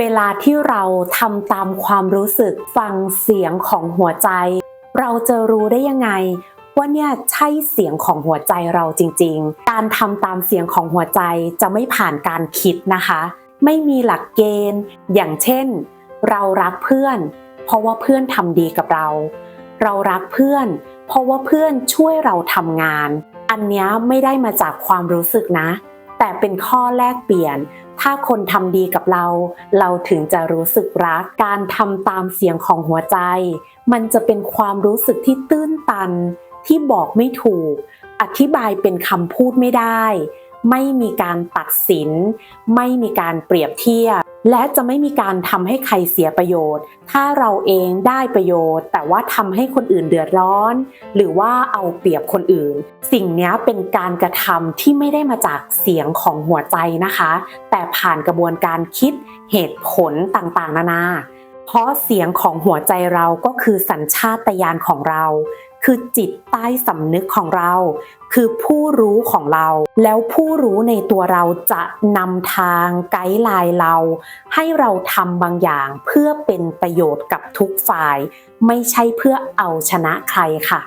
เวลาที่เราทำตามความรู้สึกฟังเสียงของหัวใจ เราจะรู้ได้ยังไง ว่าเนี่ยใช่เสียงของหัวใจเราจริง ๆ การทำตามเสียงของหัวใจจะไม่ผ่านการคิดนะคะ ไม่มีหลักเกณฑ์ อย่างเช่น เรารักเพื่อน เพราะว่าเพื่อนทำดีกับเรา เรารักเพื่อน เพราะว่าเพื่อนช่วยเราทำงาน อันนี้ไม่ได้มาจากความรู้สึกนะ แต่เป็นข้อแลกเปลี่ยน ถ้าคนทำดีกับเรา เราถึงจะรู้สึกรัก การทำตามเสียงของหัวใจ มันจะเป็นความรู้สึกที่ตื้นตัน ที่บอกไม่ถูก อธิบายเป็นคำพูดไม่ได้ ไม่มีการตัดสิน ไม่มีการเปรียบเทียบ และจะไม่มีการทำให้ใครเสียประโยชน์ ถ้าเราเองได้ประโยชน์ แต่ว่าทำให้คนอื่นเดือดร้อน หรือว่าเอาเปรียบคนอื่น สิ่งนี้เป็นการกระทำที่ไม่ได้มาจากเสียงของหัวใจนะคะ แต่ผ่านกระบวนการคิดเหตุผลต่างๆ นานา เพราะเสียงของหัวใจเราก็คือสัญชาตญาณของเรา คือจิตใสำนึกของเรา คือผู้รู้ของเรา แล้วผู้รู้ในตัวเราจะนำทางไกด์ไลน์เรา ให้เราทำบางอย่างเพื่อเป็นประโยชน์กับทุกฝ่าย ไม่ใช่เพื่อเอาชนะใครค่ะ